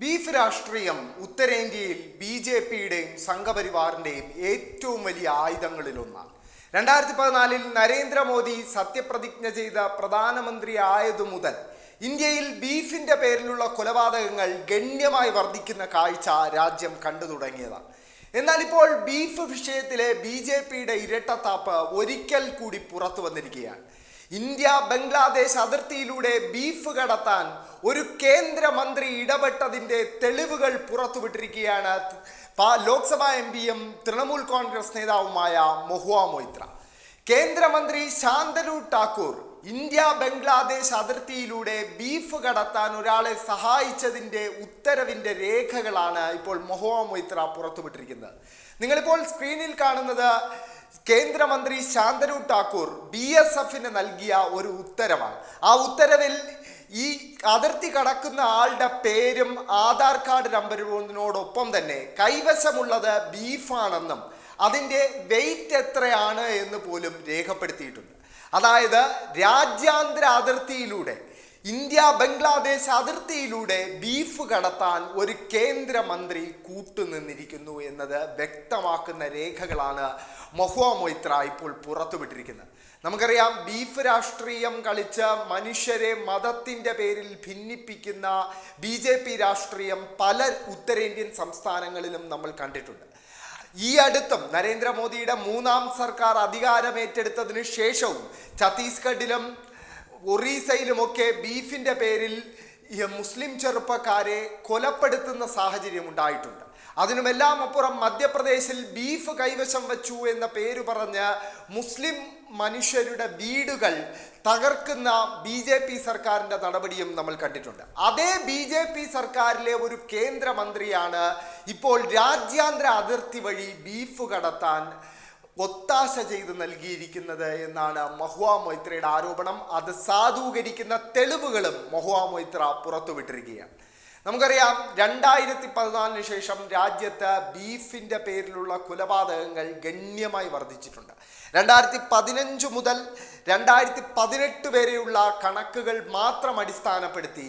Beef രാഷ്ട്രീയം ഉത്തരേന്ത്യയിൽ B J പിയുടെയും സംഘപരിവാറിന്റെയും ഏറ്റവും വലിയ ആയുധങ്ങളിലൊന്നാണ്. രണ്ടായിരത്തി പതിനാലിൽ നരേന്ദ്രമോദി സത്യപ്രതിജ്ഞ ചെയ്ത പ്രധാനമന്ത്രി ആയതു മുതൽ ഇന്ത്യയിൽ ബീഫിന്റെ പേരിലുള്ള കൊലപാതകങ്ങൾ ഗണ്യമായി വർദ്ധിക്കുന്ന കാഴ്ച രാജ്യം കണ്ടു തുടങ്ങിയതാണ്. എന്നാൽ ഇപ്പോൾ ബീഫ് വിഷയത്തിലെ ബി ജെ പിയുടെ ഇരട്ടത്താപ്പ് ഒരിക്കൽ കൂടി പുറത്തു വന്നിരിക്കുകയാണ്. ഇന്ത്യ ബംഗ്ലാദേശ് അതിർത്തിയിലൂടെ ബീഫ് കടത്താൻ ഒരു കേന്ദ്രമന്ത്രി ഇടപെട്ടതിന്റെ തെളിവുകൾ പുറത്തുവിട്ടിരിക്കുകയാണ് ലോക്സഭാ എം പിയും തൃണമൂൽ കോൺഗ്രസ് നേതാവുമായ മൊഹുവ മൊയ്ത്ര. കേന്ദ്രമന്ത്രി ശാന്തനു ഠാക്കൂർ ഇന്ത്യ ബംഗ്ലാദേശ് അതിർത്തിയിലൂടെ ബീഫ് കടത്താൻ ഒരാളെ സഹായിച്ചതിന്റെ ഉത്തരവിന്റെ രേഖകളാണ് ഇപ്പോൾ മൊഹുവ മൊയ്ത്ര പുറത്തുവിട്ടിരിക്കുന്നത്. നിങ്ങളിപ്പോൾ സ്ക്രീനിൽ കാണുന്നത് കേന്ദ്രമന്ത്രി ശാന്തനു ഠാക്കൂർ ബി എസ് എഫിന് നൽകിയ ഒരു ഉത്തരവാണ് ആ ഉത്തരവിൽ ഈ അതിർത്തി കടക്കുന്ന ആളുടെ പേരും ആധാർ കാർഡ് നമ്പറിനോടൊപ്പം തന്നെ കൈവശമുള്ളത് ബീഫാണെന്നും അതിന്റെ വെയിറ്റ് എത്രയാണ് എന്ന് പോലും രേഖപ്പെടുത്തിയിട്ടുണ്ട്. അതായത് രാജ്യാന്തര അതിർത്തിയിലൂടെ ഇന്ത്യ ബംഗ്ലാദേശ് അതിർത്തിയിലൂടെ ബീഫ് കടത്താൻ ഒരു കേന്ദ്രമന്ത്രി കൂട്ടുനിന്നിരിക്കുന്നു എന്നത് വ്യക്തമാക്കുന്ന രേഖകളാണ് മൊഹുവ മൊയ്ത്ര ഇപ്പോൾ പുറത്തുവിട്ടിരിക്കുന്നത്. നമുക്കറിയാം ബീഫ് രാഷ്ട്രീയം കളിച്ച് മനുഷ്യരെ മതത്തിന്റെ പേരിൽ ഭിന്നിപ്പിക്കുന്ന ബി രാഷ്ട്രീയം പല ഉത്തരേന്ത്യൻ സംസ്ഥാനങ്ങളിലും നമ്മൾ കണ്ടിട്ടുണ്ട്. ഈ അടുത്തും നരേന്ദ്രമോദിയുടെ മൂന്നാം സർക്കാർ അധികാരമേറ്റെടുത്തതിനു ശേഷവും ഛത്തീസ്ഗഡിലും ഒറീസയിലുമൊക്കെ ബീഫിന്റെ പേരിൽ മുസ്ലിം ചെറുപ്പക്കാരെ കൊലപ്പെടുത്തുന്ന സാഹചര്യം ഉണ്ടായിട്ടുണ്ട്. അതിനുമെല്ലാം അപ്പുറം മധ്യപ്രദേശിൽ ബീഫ് കൈവശം വച്ചു എന്ന പേര് പറഞ്ഞ് മുസ്ലിം മനുഷ്യരുടെ വീടുകൾ തകർക്കുന്ന ബി ജെ പി സർക്കാരിന്റെ നടപടിയും നമ്മൾ കണ്ടിട്ടുണ്ട്. അതേ ബി ജെ പി സർക്കാരിലെ ഒരു കേന്ദ്രമന്ത്രിയാണ് ഇപ്പോൾ രാജ്യാന്തര അതിർത്തി വഴി ബീഫ് കടത്താൻ ഒത്താശ ചെയ്ത് നൽകിയിരിക്കുന്നത് എന്നാണ് മഹുവ മൊയ്ത്രയുടെ ആരോപണം. അത് സാധൂകരിക്കുന്ന തെളിവുകളും മഹുവ മൊയ്ത്ര പുറത്തുവിട്ടിരിക്കുകയാണ്. നമുക്കറിയാം രണ്ടായിരത്തി പതിനാലിന് ശേഷം രാജ്യത്ത് ബീഫിന്റെ പേരിലുള്ള കൊലപാതകങ്ങൾ ഗണ്യമായി വർദ്ധിച്ചിട്ടുണ്ട്. രണ്ടായിരത്തി പതിനഞ്ച് മുതൽ രണ്ടായിരത്തി പതിനെട്ട് വരെയുള്ള കണക്കുകൾ മാത്രം അടിസ്ഥാനപ്പെടുത്തി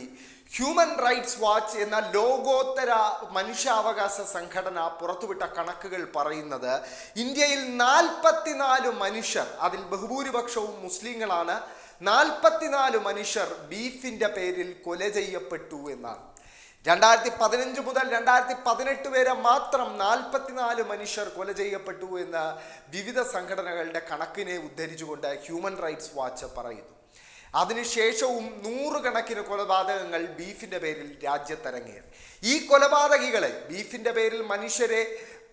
ഹ്യൂമൻ റൈറ്റ്സ് വാച്ച് എന്ന ലോകോത്തര മനുഷ്യാവകാശ സംഘടന പുറത്തുവിട്ട കണക്കുകൾ പറയുന്നത് ഇന്ത്യയിൽ നാൽപ്പത്തിനാല് മനുഷ്യർ അതിൽ ബഹുഭൂരിപക്ഷവും മുസ്ലിങ്ങളാണ് നാൽപ്പത്തിനാല് മനുഷ്യർ ബീഫിന്റെ പേരിൽ കൊല ചെയ്യപ്പെട്ടു എന്നാണ്. രണ്ടായിരത്തി പതിനഞ്ച് മുതൽ രണ്ടായിരത്തി പതിനെട്ട് വരെ മാത്രം നാൽപ്പത്തിനാല് മനുഷ്യർ കൊല ചെയ്യപ്പെട്ടു എന്ന് വിവിധ സംഘടനകളുടെ കണക്കിനെ ഉദ്ധരിച്ചുകൊണ്ട് ഹ്യൂമൻ റൈറ്റ്സ് വാച്ച് പറയുന്നു. അതിനുശേഷവും നൂറുകണക്കിന് കൊലപാതകങ്ങൾ ബീഫിന്റെ പേരിൽ രാജ്യത്തിറങ്ങിയത്. ഈ കൊലപാതകികളെ ബീഫിന്റെ പേരിൽ മനുഷ്യരെ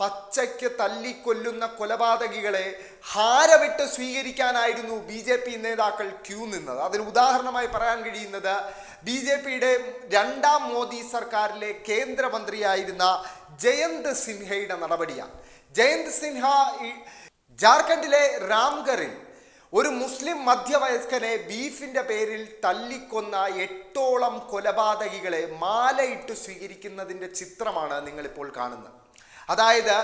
പച്ചയ്ക്ക് തല്ലിക്കൊല്ലുന്ന കൊലപാതകികളെ ഹാരമിട്ട് സ്വീകരിക്കാനായിരുന്നു ബി ജെ പി നേതാക്കൾ ക്യൂ നിന്നത്. അതിന് ഉദാഹരണമായി പറയാൻ കഴിയുന്നത് ബി ജെ പിയുടെ രണ്ടാം മോദി സർക്കാരിലെ കേന്ദ്രമന്ത്രിയായിരുന്ന ജയന്ത് സിൻഹയുടെ നടപടിയാണ്. ജയന്ത് സിൻഹ ജാർഖണ്ഡിലെ രാംഗറിൽ ഒരു മുസ്ലിം മധ്യവയസ്കനെ ബീഫിന്റെ പേരിൽ തല്ലിക്കൊന്ന എട്ടോളം കൊലപാതകികളെ മാലയിട്ട് സ്വീകരിക്കുന്നതിന്റെ ചിത്രമാണ് നിങ്ങളിപ്പോൾ കാണുന്നത്. അതായത്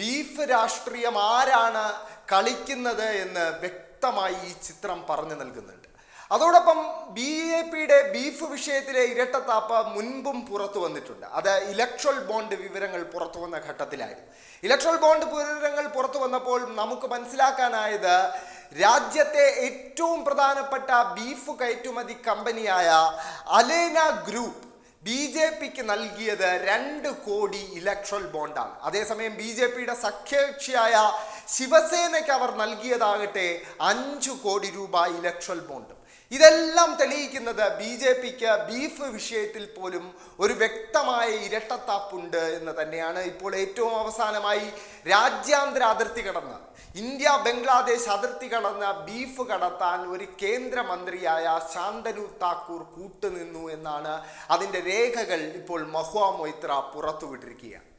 ബീഫ് രാഷ്ട്രീയം ആരാണ് കളിക്കുന്നത് എന്ന് വ്യക്തമായി ഈ ചിത്രം പറഞ്ഞു നൽകുന്നുണ്ട്. അതോടൊപ്പം ബി എ പിയുടെ ബീഫ് വിഷയത്തിലെ ഇരട്ടത്താപ്പ് മുൻപും പുറത്തു വന്നിട്ടുണ്ട്. അത് ഇലക്ട്രൽ ബോണ്ട് വിവരങ്ങൾ പുറത്തു വന്ന ഘട്ടത്തിലായിരുന്നു. ഇലക്ട്രൽ ബോണ്ട് വിവരങ്ങൾ പുറത്തു വന്നപ്പോൾ നമുക്ക് മനസ്സിലാക്കാനായത് രാജ്യത്തെ ഏറ്റവും പ്രധാനപ്പെട്ട ബീഫ് കയറ്റുമതി കമ്പനിയായ അലേന ഗ്രൂപ്പ് ബി ജെ പിക്ക് നൽകിയത് രണ്ട് കോടി ഇലക്ട്രൽ ബോണ്ടാണ്. അതേസമയം ബി ജെ പിയുടെ സഖ്യകക്ഷിയായ ശിവസേനയ്ക്ക് അവർ നൽകിയതാകട്ടെ അഞ്ചു കോടി രൂപ ഇലക്ട്രൽ ബോണ്ട്. ഇതെല്ലാം തെളിയിക്കുന്നത് ബി ജെ പിക്ക് ബീഫ് വിഷയത്തിൽ പോലും ഒരു വ്യക്തമായ ഇരട്ടത്താപ്പുണ്ട് എന്ന് തന്നെയാണ് ഇപ്പോൾ ഏറ്റവും അവസാനമായി രാജ്യാന്തര അതിർത്തി കടന്ന് ഇന്ത്യ ബംഗ്ലാദേശ് അതിർത്തി കടന്ന് ബീഫ് കടത്താൻ ഒരു കേന്ദ്രമന്ത്രിയായ ശാന്തനു താക്കൂർ കൂട്ടുനിന്നു എന്നാണ് അതിന്റെ രേഖകൾ ഇപ്പോൾ മഹുവ മൊയ്ത്ര പുറത്തുവിട്ടിരിക്കുകയാണ്.